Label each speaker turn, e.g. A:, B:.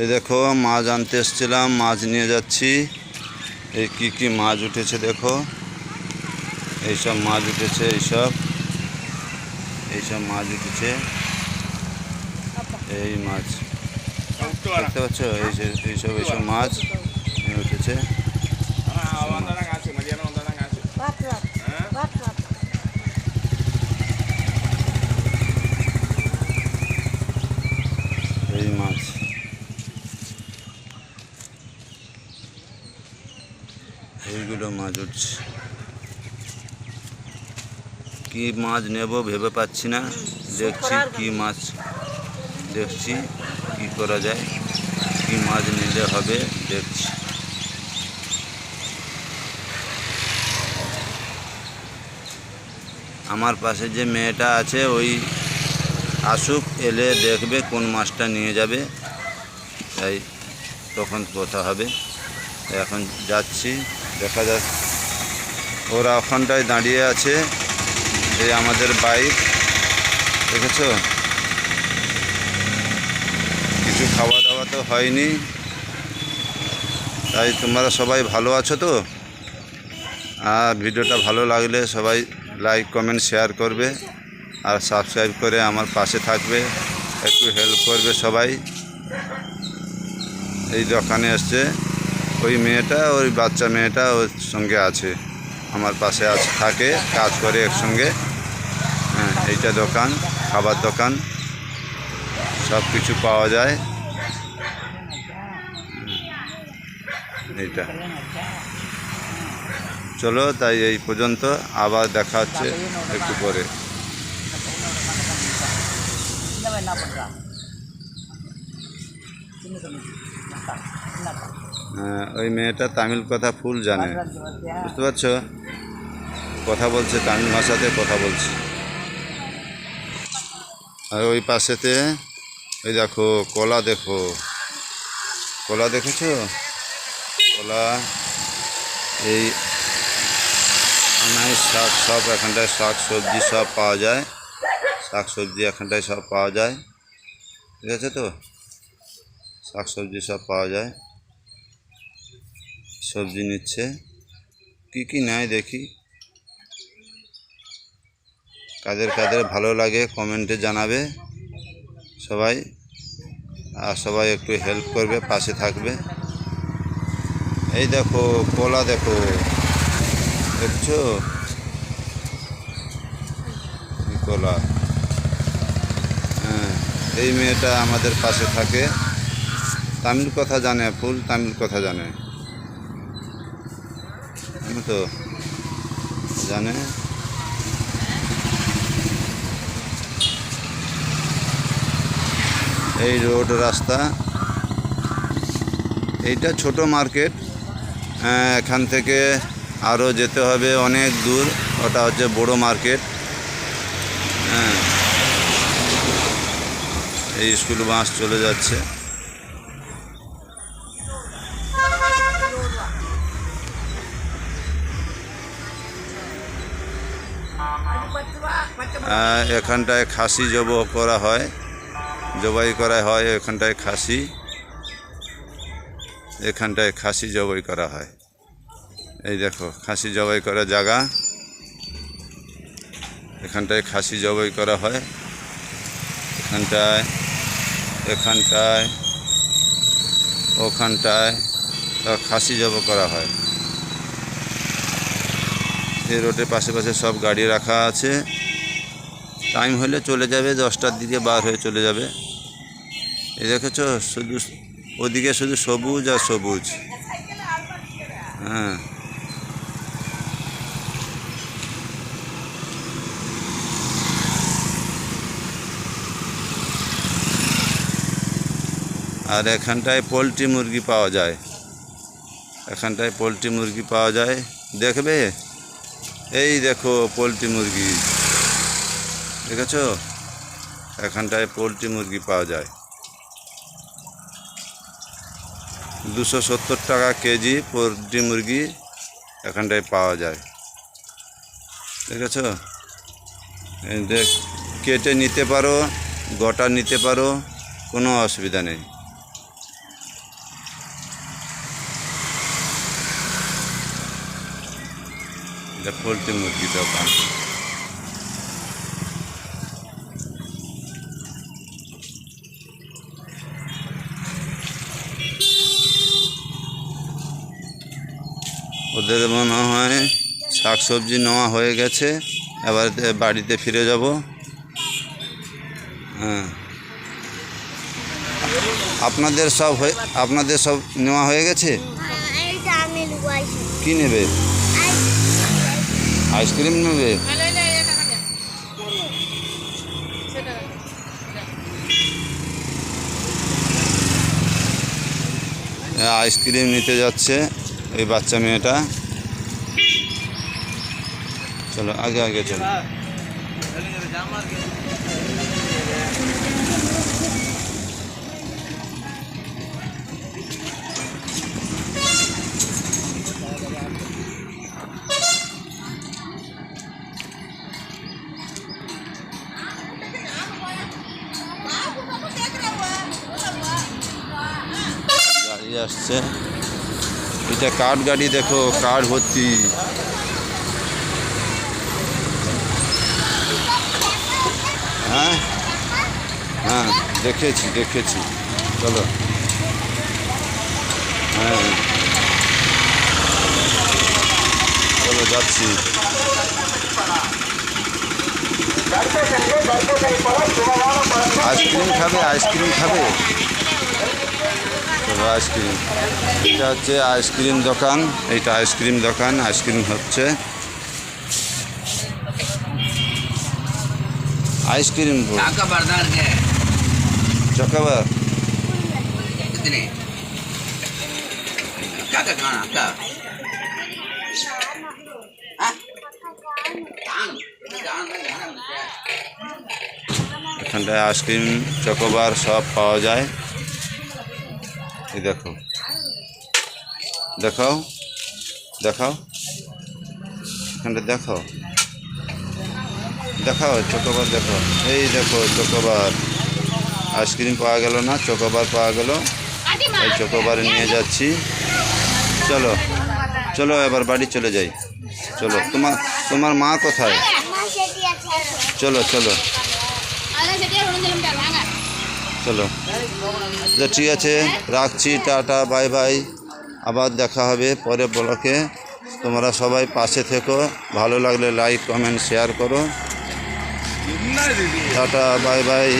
A: এই দেখো, মাছ আনতে এসছিলাম, মাছ নিয়ে যাচ্ছি। এই কি কি মাছ উঠেছে দেখো। এইসব মাছ উঠেছে এইসব এইসব মাছ উঠেছে। এই মাছ। দেখতে পাচ্ছ? এই এইসব এইসব মাছ উঠেছে
B: Baklat. Baklat.
A: এই মাছ এইগুলো মাছ উঠছে। কি মাছ নেব ভেবে পাচ্ছি না। দেখছি কি মাছ দেখছি কি করা যায় কি মাছ নিলে হবে দেখছি। আমার পাশে যে মেয়েটা আছে ওই আসুক এলে দেখবে কোন মাছটা নিয়ে যাবে। তাই তখন কথা হবে। এখন যাচ্ছি। দেখা যাচ্ছে ওরা ওখানটায় দাঁড়িয়ে আছে। এই আমাদের বাইক। দেখেছ? কিছু খাওয়া দাওয়া তো হয়নি। তাই তোমরা সবাই ভালো আছো তো? আর ভিডিওটা ভালো লাগলে সবাই লাইক কমেন্ট শেয়ার করবে। আর সাবস্ক্রাইব করে আমার পাশে থাকবে। একটু হেল্প করবে সবাই। এই দোকানে এসছে ওই মেয়েটা ওই বাচ্চা মেয়েটা ওর সঙ্গে আছে আমার পাশে আছে থাকে কাজ করে একসঙ্গে হ্যাঁ এইটা দোকান খাবার দোকান সব কিছু পাওয়া যায় এইটা চলো তাই এই পর্যন্ত আবার দেখা হচ্ছে একটু পরে
B: Sino
A: ওই মেয়েটা তামিল কথা ফুল জানে। বুঝতে পারছ? কথা বলছে তামিল ভাষাতে কথা বলছে। আর ওই পাশেতে ওই দেখো, কলা দেখো। কলা দেখেছ? কলা, এই আনাজ শাক সব এখানটায় শাক সবজি সব পাওয়া যায়। শাক সবজি এখানটায় সব পাওয়া যায়। ঠিক আছে তো? শাক সবজি সব পাওয়া যায়। সবজি নিচ্ছে। কি কি নেয় দেখি। কাদের কাদের ভালো লাগে কমেন্টে জানাবে সবাই। আর সবাই একটু হেল্প করবে, পাশে থাকবে। এই দেখো, কলা দেখো। দেখছ? কলা? হ্যাঁ এই মেয়েটা আমাদের পাশে থাকে। তামিল কথা জানে ফুল, তামিল কথা জানো। তো জানে। এই রোড রাস্তা এইটা ছোট মার্কেট। আহ, এখান থেকে আরও যেতে হবে অনেক দূর। ওটা হচ্ছে বড় মার্কেট। হ্যাঁ এই স্কুল বাস চলে যাচ্ছে। এখানটায় খাসি জব করা হয়, জবাই করা হয়, এখানটায় খাসি। এখানটায় খাসি জবাই করা হয়। এই দেখো, খাসি জবাই করা জায়গা। এখানটায় খাসি জবাই করা হয়। এখানটায় এখানটায়, ওখানটায় খাসি জব করা হয়। এই রোডের পাশে পাশে সব গাড়ি রাখা আছে। টাইম হলে চলে যাবে, দশটার দিকে বার হয়ে চলে যাবে। এ দেখেছ, শুধু ওদিকে শুধু সবুজ আর সবুজ। হ্যাঁ। আর এখানটায় পোলট্রি মুরগি পাওয়া যায়। এখানটায় পোলট্রি মুরগি পাওয়া যায়। দেখবে? এই দেখো পোলট্রি মুরগি। দেখেছ? এখানটায় পোলট্রি মুরগি পাওয়া যায়। দুশো সত্তর টাকা কেজি পোলট্রি মুরগি এখানটায় পাওয়া যায়। ঠিক আছে কেটে নিতে পারো, গোটা নিতে পারো, কোনো অসুবিধা নেই। পোলট্রি মুরগি দোকান। ওদের মনে হয় শাক সবজি নেওয়া হয়ে গেছে, এবার বাড়িতে ফিরে যাব। হ্যাঁ। আপনাদের সব আপনাদের সব নেওয়া হয়ে গেছে? কি নেবে? আইসক্রিম নেবে? আইসক্রিম নিতে যাচ্ছে। ওই বাচ্চা মেয়েটা। চলো আগে আগে চলো। আসছে। এটা কাঠ গাড়ি দেখো কাঠ ভর্তি? হ্যাঁ? হ্যাঁ দেখেছি দেখেছি। চলো। হ্যাঁ। চলো যাচ্ছি। আইসক্রিম খাবে আইসক্রিম খাবে? আইসক্রিম। এটা হচ্ছে আইসক্রিম দোকান। এটা আইসক্রিম দোকান। আইসক্রিম হচ্ছে
C: আইসক্রিম চকাবার
A: এখানটায় আইসক্রিম চকোবার সব পাওয়া যায়। এই দেখো। দেখাও। দেখাও। এখানটা দেখাও। দেখাও চকোবার দেখো এই দেখো চকোবার আইসক্রিম পাওয়া গেল না চকোবার পাওয়া গেল। এই চকোবার নিয়ে যাচ্ছি। চলো চলো এবার বাড়ি চলে যাই। চলো তোমার তোমার মা কোথায়? চলো চলো। চলো। তো ঠিক আছে, রাখছি, টাটা, বাই বাই। আবার দেখা হবে পরে ব্লকে। তোমরা সবাই পাশে থেকো। ভালো লাগলে লাইক, কমেন্ট, শেয়ার করো। Tata, bye bye.